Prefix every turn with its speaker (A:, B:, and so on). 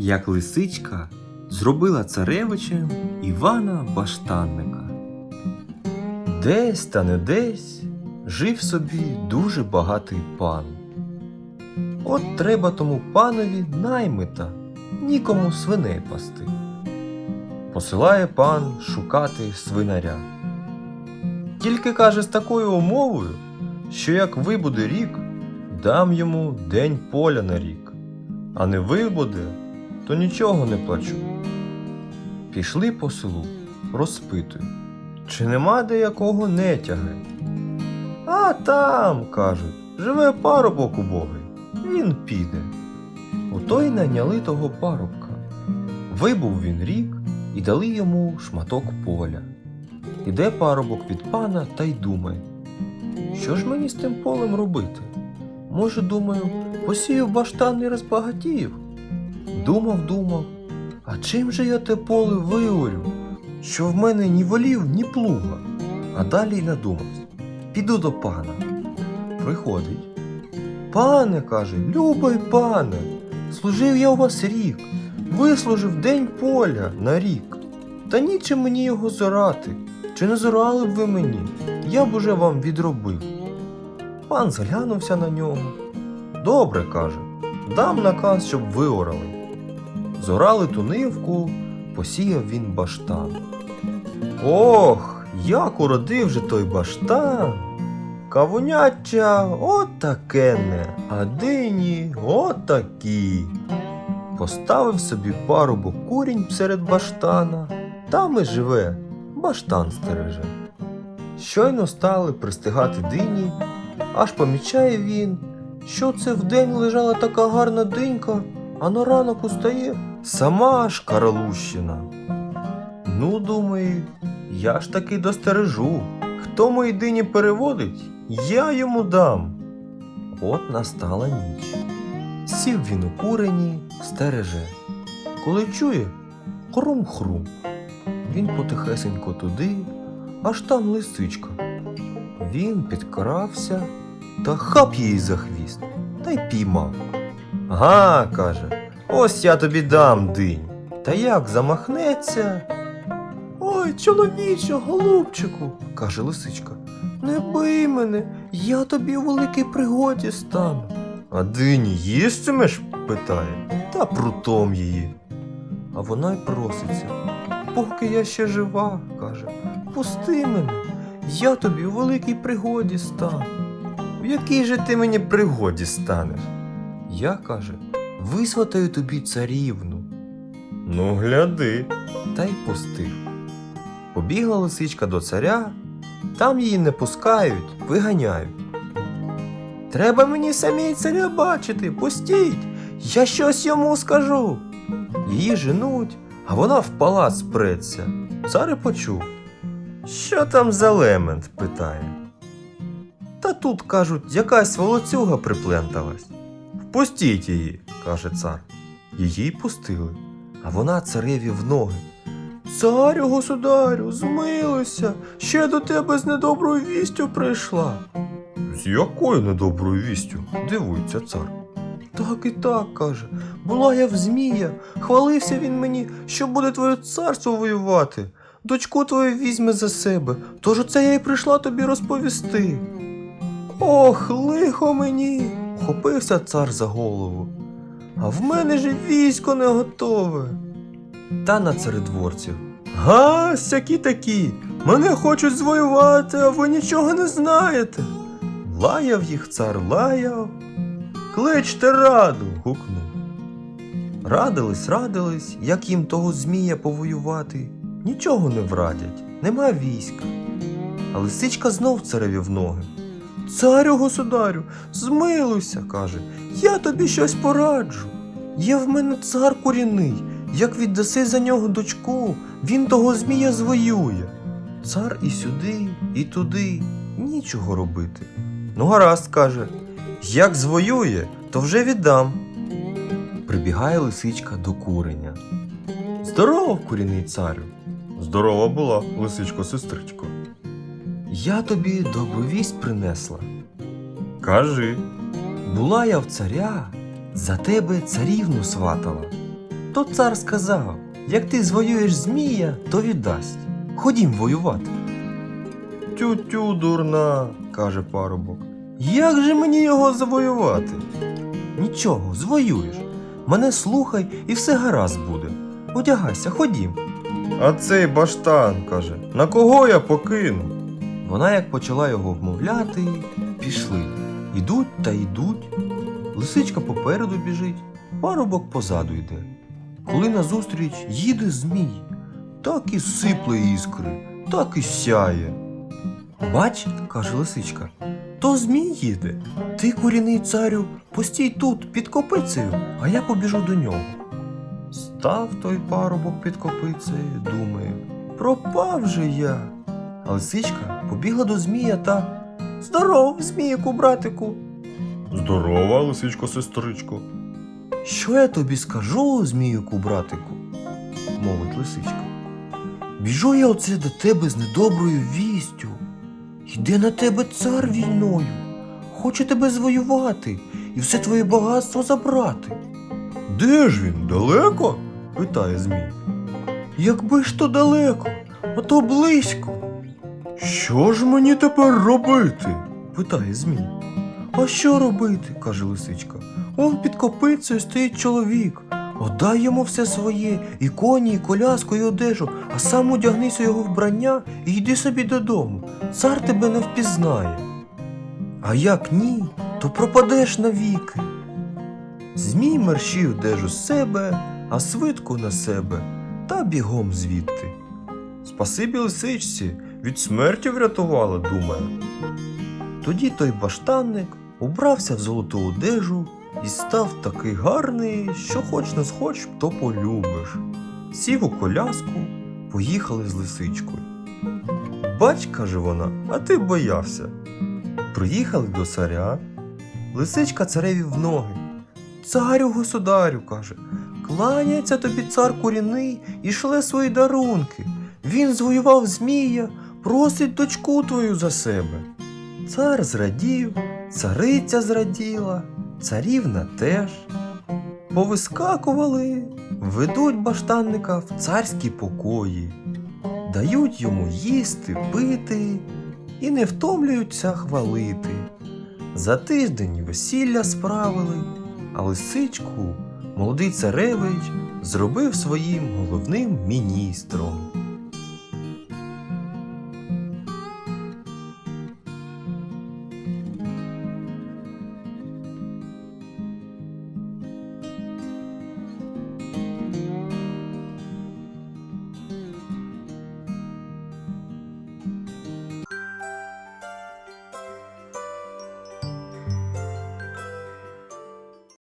A: як лисичка зробила царевичем Івана Баштанника. Десь та не десь жив собі дуже багатий пан. От треба тому панові наймита, нікому свиней пасти. Посилає пан шукати свинаря. Тільки каже з такою умовою, що як вибуде рік, дам йому день поля на рік, а не вибуде, то нічого не плачу. Пішли по селу, розпитують, чи нема де якого нетяги. А там, кажуть, живе парубок убогий, він піде. Ото й найняли того парубка. Вибув він рік і дали йому шматок поля. Іде парубок від пана та й думає, що ж мені з тим полем робити? Може, думаю, посію баштан і розбагатів? Думав, думав, а чим же я те поле виорю, що в мене ні волів, ні плуга. А далі й надумався. Піду до пана. Приходить. Пане, каже, любий пане, служив я у вас рік, вислужив день поля на рік. Та нічим мені його зорати. Чи не зорали б ви мені? Я б уже вам відробив. Пан зглянувся на нього. Добре, каже, дам наказ, щоб виорали. Зорали ту нивку, посіяв він баштан. Ох, як уродив же той баштан. Кавуняча отакенне, а дині отакі. Поставив собі парубок курінь серед баштана, там і живе, баштан стереже. Щойно стали пристигати дині, аж помічає він, що це вдень лежала така гарна динька, а на ранок устає сама ж каралущина. Ну, думаю, я ж таки достережу. Хто мої дині переводить, я йому дам. От настала ніч. Сів він у курені, стереже. Коли чує хрум-хрум. Він потихесенько туди, аж там лисичка. Він підкрався та хап її за хвіст та й піймав. Га, каже, ось я тобі дам динь. Та як замахнеться. Ой, чоловіче, голубчику, каже лисичка, не бий мене, я тобі у великій пригоді стану. А дині їстимеш? питає, та прутом її. А вона й проситься. Поки я ще жива, каже, пусти мене, я тобі у великій пригоді стану. В якій же ти мені пригоді станеш? Я, каже, висватаю тобі царівну. Ну, гляди. Та й пустив. Побігла лисичка до царя, там її не пускають, виганяють. Треба мені самій царя бачити, пустіть, я щось йому скажу. Її женуть, а вона в палац преться. Цар і почув. Що там за лемент? питає. Та тут, кажуть, якась волоцюга припленталась. Впустіть її, каже цар. Її пустили, а вона цареві в ноги. Царю, государю, змилуйся, ще до тебе з недоброю вістю прийшла. З якою недоброю вістю? дивується цар. Так і так, каже. Була я в Змія, хвалився він мені, що буде твоє царство воювати. Дочку твою візьме за себе, тож оце я й прийшла тобі розповісти. Ох, лихо мені. Хопився цар за голову. А в мене ж військо не готове. Та на царедворців. Га, сякі такі. Мене хочуть звоювати, а ви нічого не знаєте. Лаяв їх цар лаяв. Кличте раду. гукнув. Радились, радились, як їм того Змія повоювати. Нічого не врадять, нема війська. А лисичка знов цареві в ноги. Царю, государю, змилуйся, каже, я тобі щось пораджу. Є в мене цар корінний, як віддаси за нього дочку, він того Змія звоює. Цар і сюди, і туди, нічого робити. Ну, гаразд, каже, як звоює, то вже віддам. Прибігає лисичка до куреня. Здорово, куріний царю. Здорова була, лисичко сестричко. Я тобі добру вість принесла. Кажи. Була я в царя, за тебе царівну сватала. То цар сказав, як ти звоюєш змія, то віддасть. Ходім воювати. Тю-тю, дурна, каже парубок. Як же мені його завоювати? Нічого, звоюєш. Мене слухай і все гаразд буде. Одягайся, ходім. А цей баштан каже: на кого я покину? Вона як почала його вмовляти, пішли. Ідуть та йдуть. Лисичка попереду біжить, парубок позаду йде. Коли назустріч їде змій, так і сипле іскри, так і сяє. Бач, каже лисичка, то змій їде. Ти, корінний царю, постій тут, під копицею, а я побіжу до нього. Став той парубок під копицею, думає, пропав же я. А лисичка побігла до змія та Здоров, змієку, братику. Здорова, лисичко, сестричко. Що я тобі скажу, зміюку, братику? мовить лисичка. Біжу я оце до тебе з недоброю вістю. Йде на тебе цар війною, хоче тебе звоювати і все твоє багатство забрати. Де ж він? Далеко? питає Змій. Якби ж то далеко, а то близько. Що ж мені тепер робити? питає Змій. А що робити? каже лисичка. Он під копицею стоїть чоловік. Отдай йому все своє, і коні, і коляску, і одежу, а сам одягнись у його вбрання і йди собі додому. Цар тебе не впізнає. А як ні, то пропадеш навіки. Змій мерщій одежу з себе, а свитку на себе, та бігом звідти. Спасибі лисичці, від смерті врятувала, думає. Тоді той баштанник убрався в золоту одежу і став такий гарний, що хоч не схоч, то полюбиш. Сів у коляску, поїхали з лисичкою. Бач, каже вона, а ти боявся. Приїхали до царя. Лисичка цареві в ноги. Царю, государю, каже, кланяється тобі цар куріний і шле свої дарунки. Він звоював Змія, просить дочку твою за себе. Цар зрадів, цариця зраділа, царівна теж. Повискакували, ведуть баштанника в царські покої, дають йому їсти, пити і не втомлюються хвалити. За тиждень весілля справили, а лисичку молодий царевич зробив своїм головним міністром.